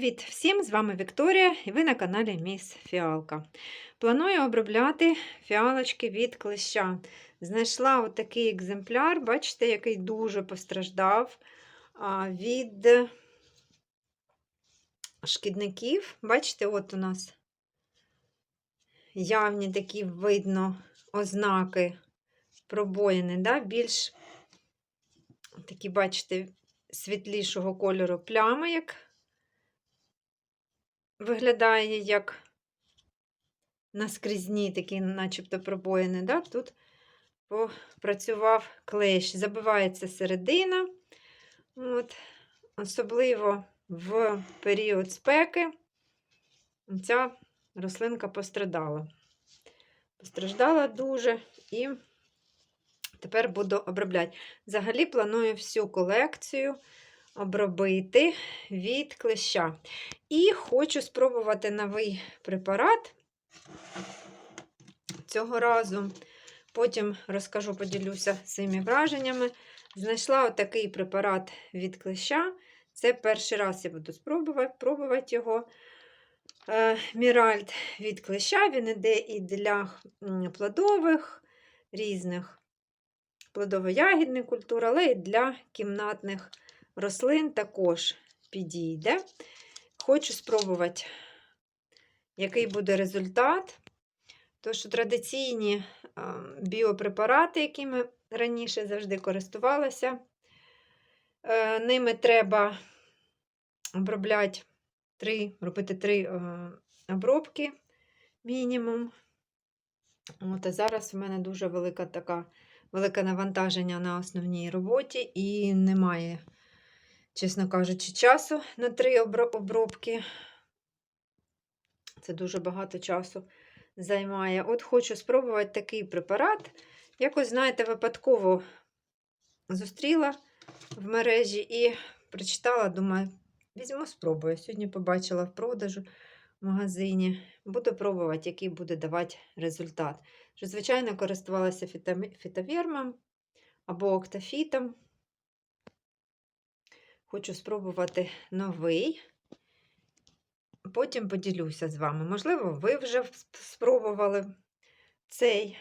Привіт всім! З вами Вікторія і ви на каналі Міс Фіалка. Планую обробляти фіалочки від клеща. Знайшла отакий екземпляр, бачите, який дуже постраждав від шкідників. Бачите, от у нас явні такі видно ознаки пробоїни, да? більш такі, бачите, світлішого кольору плями, як виглядає як наскрізні такі, начебто пробоїни. Да? Тут попрацював клещ, забивається середина. От. Особливо в період спеки ця рослинка пострадала. Постраждала дуже і тепер буду обробляти. Взагалі планую всю колекцію обробити від клеща. І хочу спробувати новий препарат цього разу. Потім розкажу, поділюся своїми враженнями. Знайшла отакий препарат від клеща. Це перший раз я буду спробувати пробувати його. Е, Міральд від клеща, він іде і для плодових різних плодово-ягідних культур, але і для кімнатних рослин також підійде. Хочу спробувати, який буде результат. Тому що традиційні біопрепарати, якими раніше завжди користувалася, е, ними треба обробляти три, робити три е, обробки мінімум. От, А зараз в мене дуже велика така, велике навантаження на основній роботі і немає чесно кажучи, часу на три обробки. Це дуже багато часу займає. От хочу спробувати такий препарат. Якось, знаєте, випадково зустріла в мережі і прочитала, думаю, візьму, спробую. Сьогодні побачила в продажу в магазині. Буду пробувати, який буде давати результат. Звичайно, користувалася фітовірмом або октофітом. Хочу спробувати новий. Потім поділюся з вами. Можливо, ви вже спробували цей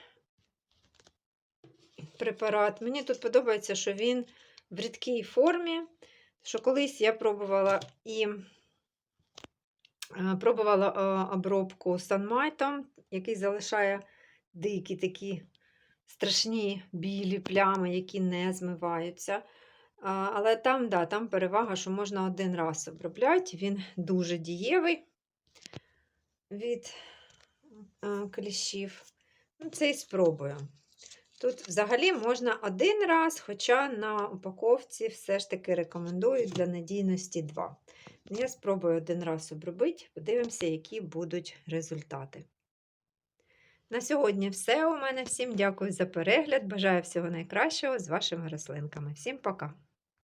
препарат. Мені тут подобається, що він в рідкій формі. Що колись я пробувала і е, пробувала е, обробку санмайтом, який залишає дикі такі страшні білі плями, які не змиваються. Але там, да, там перевага, що можна один раз обробляти, він дуже дієвий від кліщів. Ну, Це і спробую. Тут взагалі можна один раз, хоча на упаковці все ж таки рекомендую для надійності два. Я спробую один раз обробити, подивимося, які будуть результати. На сьогодні все у мене. Всім дякую за перегляд. Бажаю всього найкращого з вашими рослинками. Всім пока!